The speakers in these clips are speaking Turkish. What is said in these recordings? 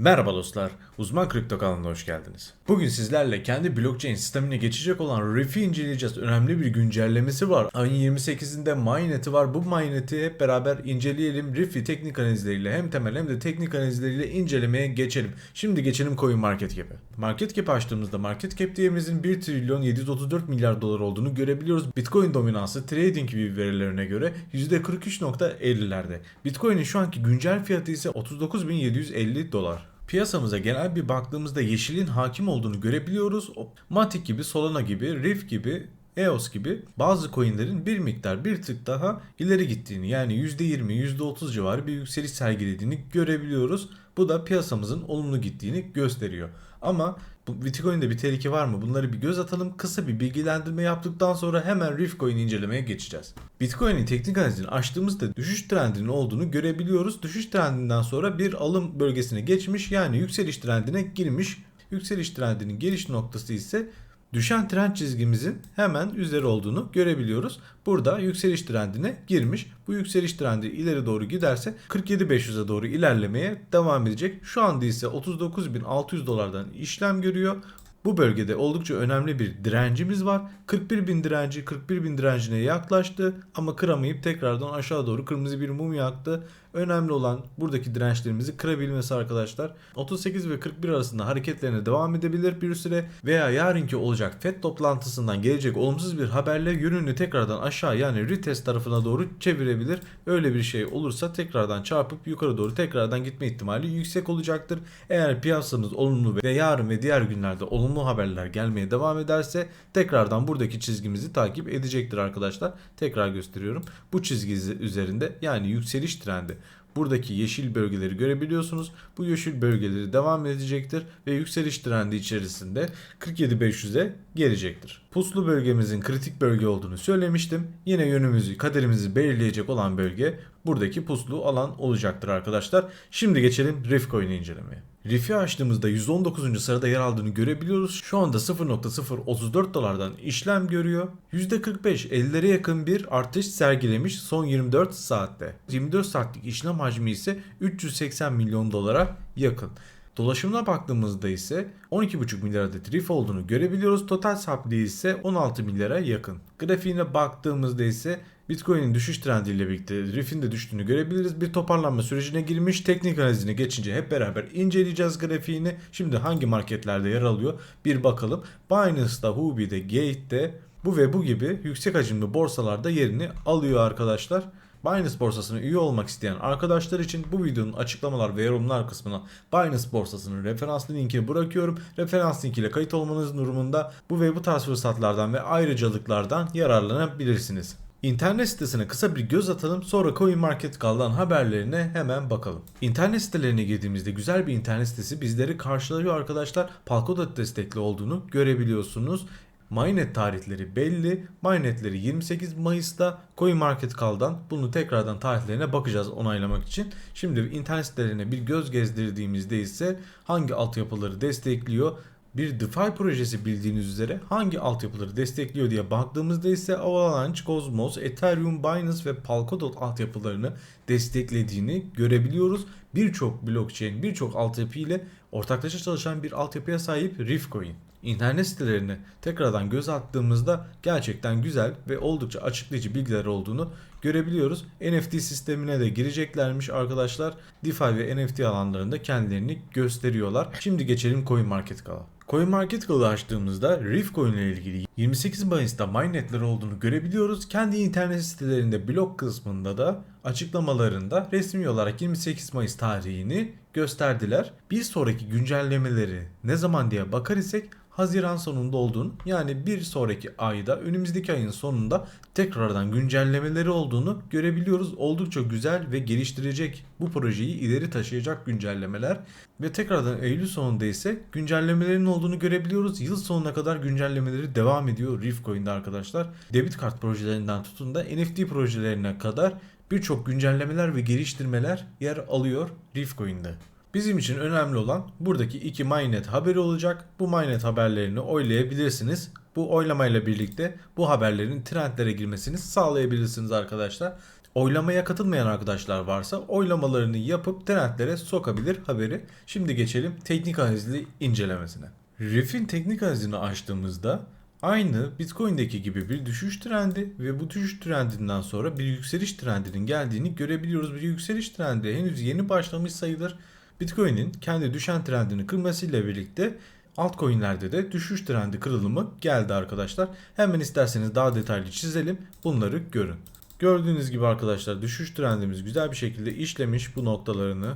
Merhaba dostlar, Uzman Kripto kanalına hoş geldiniz. Bugün sizlerle kendi blockchain sistemine geçecek olan Riff'i inceleyeceğiz. Önemli bir güncellemesi var. Ayın 28'inde mainnet'i var. Bu mainnet'i hep beraber inceleyelim. Riff'i teknik analizleriyle hem temel hem de teknik analizleriyle incelemeye geçelim. Şimdi geçelim Coin Market Cap'e. Market Cap açtığımızda Market Cap değerimizin 1 trilyon 734 milyar dolar olduğunu görebiliyoruz. Bitcoin dominansı trading view verilerine göre %43.50'lerde. Bitcoin'in şu anki güncel fiyatı ise 39.750 dolar. Piyasamıza genel bir baktığımızda yeşilin hakim olduğunu görebiliyoruz. Matic gibi, Solana gibi, Riff gibi EOS gibi bazı coinlerin bir miktar bir tık daha ileri gittiğini yani %20 %30 civarı bir yükseliş sergilediğini görebiliyoruz. Bu da piyasamızın olumlu gittiğini gösteriyor. Ama bu Bitcoin'de bir tehlike var mı? Bunları bir göz atalım. Kısa bir bilgilendirme yaptıktan sonra hemen Riff Coin'i incelemeye geçeceğiz. Bitcoin'in teknik analizini açtığımızda düşüş trendinin olduğunu görebiliyoruz. Düşüş trendinden sonra bir alım bölgesine geçmiş yani yükseliş trendine girmiş. Yükseliş trendinin geliş noktası ise düşen trend çizgimizin hemen üzeri olduğunu görebiliyoruz. Burada yükseliş trendine girmiş. Bu yükseliş trendi ileri doğru giderse 47.500'e doğru ilerlemeye devam edecek. Şu anda ise 39.600 dolardan işlem görüyor. Bu bölgede oldukça önemli bir direncimiz var. 41.000 direnci 41.000 direncine yaklaştı ama kıramayıp tekrardan aşağı doğru kırmızı bir mum yaktı. Önemli olan buradaki dirençlerimizi kırabilmesi arkadaşlar. 38 ve 41 arasında hareketlerine devam edebilir bir süre veya yarınki olacak FED toplantısından gelecek olumsuz bir haberle yönünü tekrardan aşağı yani retest tarafına doğru çevirebilir. Öyle bir şey olursa tekrardan çarpıp yukarı doğru tekrardan gitme ihtimali yüksek olacaktır. Eğer piyasamız olumlu ve yarın ve diğer günlerde olumlu haberler gelmeye devam ederse tekrardan buradaki çizgimizi takip edecektir arkadaşlar. Tekrar gösteriyorum. Bu çizgi üzerinde yani yükseliş trendi Buradaki yeşil bölgeleri görebiliyorsunuz. Bu yeşil bölgeleri devam edecektir ve yükseliş trendi içerisinde 47.500'e gelecektir. Puslu bölgemizin kritik bölge olduğunu söylemiştim. Yine yönümüzü, kaderimizi belirleyecek olan bölge buradaki puslu alan olacaktır arkadaşlar. Şimdi geçelim Riff Coin'i incelemeye. Riff'i açtığımızda 119. sırada yer aldığını görebiliyoruz. Şu anda 0.034 dolardan işlem görüyor. %45 50'lere yakın bir artış sergilemiş son 24 saatte. 24 saatlik işlem hacmi ise 380 milyon dolara yakın. Dolaşımına baktığımızda ise 12,5 milyar adet riff olduğunu görebiliyoruz. Total sapliği ise 16 milyara yakın. Grafiğine baktığımızda ise Bitcoin'in düşüş trendiyle birlikte Riff'in de düştüğünü görebiliriz. Bir toparlanma sürecine girmiş. Teknik analizine geçince hep beraber inceleyeceğiz grafiğini. Şimdi hangi marketlerde yer alıyor bir bakalım. Binance'da, Huobi'de, Gate'de bu ve bu gibi yüksek hacimli borsalarda yerini alıyor arkadaşlar. Binance borsasına üye olmak isteyen arkadaşlar için bu videonun açıklamalar ve yorumlar kısmına Binance borsasının referans linkini bırakıyorum. Referans linkiyle kayıt olmanız durumunda bu ve bu tarz fırsatlardan ve ayrıcalıklardan yararlanabilirsiniz. İnternet sitesine kısa bir göz atalım sonra CoinMarketCal'dan haberlerine hemen bakalım. İnternet sitelerine girdiğimizde güzel bir internet sitesi bizleri karşılıyor arkadaşlar. Polkadot destekli olduğunu görebiliyorsunuz. Mainnet tarihleri belli. Mainnetleri 28 Mayıs'ta CoinMarketCal'dan bunu tekrardan tarihlerine bakacağız onaylamak için. Şimdi internet sitelerine bir göz gezdirdiğimizde ise hangi altyapıları destekliyor bir DeFi projesi bildiğiniz üzere hangi altyapıları destekliyor diye baktığımızda ise Avalanche, Cosmos, Ethereum, Binance ve Polkadot altyapılarını desteklediğini görebiliyoruz. Birçok blockchain, birçok altyapı ile ortaklaşa çalışan bir altyapıya sahip Riffcoin. İnternet sitelerine tekrardan göz attığımızda gerçekten güzel ve oldukça açıklayıcı bilgiler olduğunu görebiliyoruz. NFT sistemine de gireceklermiş arkadaşlar. DeFi ve NFT alanlarında kendilerini gösteriyorlar. Şimdi geçelim CoinMarketCap'a. CoinMarketCap'ı açtığımızda Riff Coin ile ilgili 28 Mayıs'ta mainnetler olduğunu görebiliyoruz. Kendi internet sitelerinde blog kısmında da açıklamalarında resmi olarak 28 Mayıs tarihini gösterdiler. Bir sonraki güncellemeleri ne zaman diye bakar isek Haziran sonunda olduğunu yani bir sonraki ayda önümüzdeki ayın sonunda tekrardan güncellemeleri olduğunu görebiliyoruz. Oldukça güzel ve geliştirecek bu projeyi ileri taşıyacak güncellemeler ve tekrardan Eylül sonunda ise güncellemelerin olduğunu görebiliyoruz. Yıl sonuna kadar güncellemeleri devam ediyor Riffcoin'de arkadaşlar. Debit kart projelerinden tutun da NFT projelerine kadar birçok güncellemeler ve geliştirmeler yer alıyor Riffcoin'de. Bizim için önemli olan buradaki iki mainnet haberi olacak. Bu mainnet haberlerini oylayabilirsiniz. Bu oylamayla birlikte bu haberlerin trendlere girmesini sağlayabilirsiniz arkadaşlar. oylamaya katılmayan arkadaşlar varsa oylamalarını yapıp trendlere sokabilir haberi. Şimdi geçelim teknik analizli incelemesine. Riff'in teknik analizini açtığımızda aynı Bitcoin'deki gibi bir düşüş trendi ve bu düşüş trendinden sonra bir yükseliş trendinin geldiğini görebiliyoruz. Bir yükseliş trendi henüz yeni başlamış sayılır. Bitcoin'in kendi düşen trendini kırmasıyla birlikte altcoin'lerde de düşüş trendi kırılımı geldi arkadaşlar. Hemen isterseniz daha detaylı çizelim. Bunları görün. Gördüğünüz gibi arkadaşlar düşüş trendimiz güzel bir şekilde işlemiş bu noktalarını.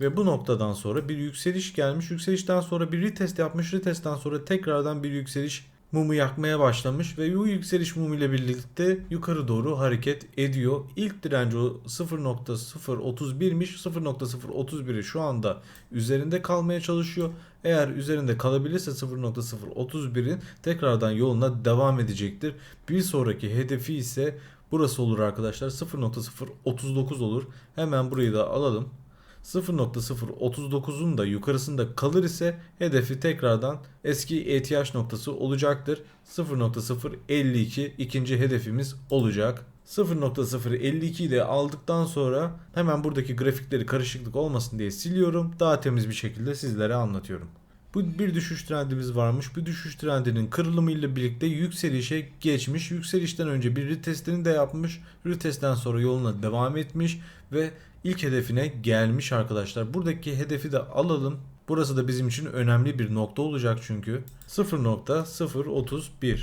Ve bu noktadan sonra bir yükseliş gelmiş. Yükselişten sonra bir retest yapmış. Retestten sonra tekrardan bir yükseliş mumu yakmaya başlamış ve bu yükseliş mumu ile birlikte yukarı doğru hareket ediyor. İlk direnci o 0.031'miş. 0.031'i şu anda üzerinde kalmaya çalışıyor. Eğer üzerinde kalabilirse 0.031'in tekrardan yoluna devam edecektir. Bir sonraki hedefi ise burası olur arkadaşlar. 0.039 olur. Hemen burayı da alalım. 0.039'un da yukarısında kalır ise hedefi tekrardan eski ETH noktası olacaktır. 0.052 ikinci hedefimiz olacak. 0.052'yi de aldıktan sonra hemen buradaki grafikleri karışıklık olmasın diye siliyorum. Daha temiz bir şekilde sizlere anlatıyorum. Bu bir düşüş trendimiz varmış. Bu düşüş trendinin kırılımı ile birlikte yükselişe geçmiş. Yükselişten önce bir retestini de yapmış. Retestten sonra yoluna devam etmiş ve ilk hedefine gelmiş arkadaşlar. Buradaki hedefi de alalım. Burası da bizim için önemli bir nokta olacak çünkü. 0.031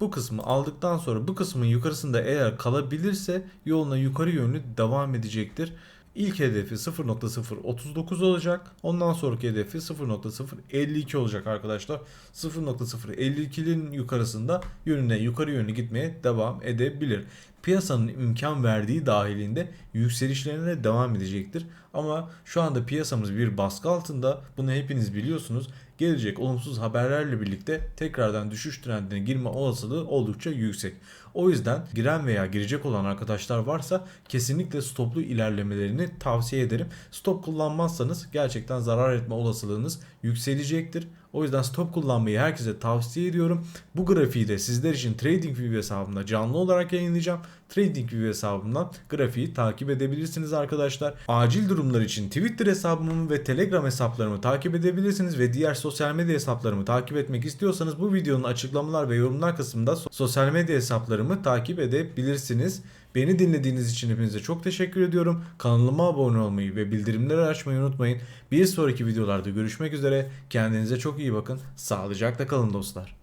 bu kısmı aldıktan sonra bu kısmın yukarısında eğer kalabilirse yoluna yukarı yönlü devam edecektir. İlk hedefi 0.039 olacak. Ondan sonraki hedefi 0.052 olacak arkadaşlar. 0.052'nin yukarısında yönüne yukarı yönlü gitmeye devam edebilir. Piyasanın imkan verdiği dahilinde yükselişlerine devam edecektir. Ama şu anda piyasamız bir baskı altında. Bunu hepiniz biliyorsunuz. Gelecek olumsuz haberlerle birlikte tekrardan düşüş trendine girme olasılığı oldukça yüksek. O yüzden giren veya girecek olan arkadaşlar varsa kesinlikle stoplu ilerlemelerini tavsiye ederim. Stop kullanmazsanız gerçekten zarar etme olasılığınız yükselecektir. O yüzden stop kullanmayı herkese tavsiye ediyorum. Bu grafiği de sizler için TradingView hesabımda canlı olarak yayınlayacağım. TradingView hesabımdan grafiği takip edebilirsiniz arkadaşlar. Acil durumlar için Twitter hesabımı ve Telegram hesaplarımı takip edebilirsiniz ve diğer sosyal medya hesaplarımı takip etmek istiyorsanız bu videonun açıklamalar ve yorumlar kısmında sosyal medya hesaplarımı takip edebilirsiniz. Beni dinlediğiniz için hepinize çok teşekkür ediyorum. Kanalıma abone olmayı ve bildirimleri açmayı unutmayın. Bir sonraki videolarda görüşmek üzere. Kendinize çok iyi bakın. Sağlıcakla kalın dostlar.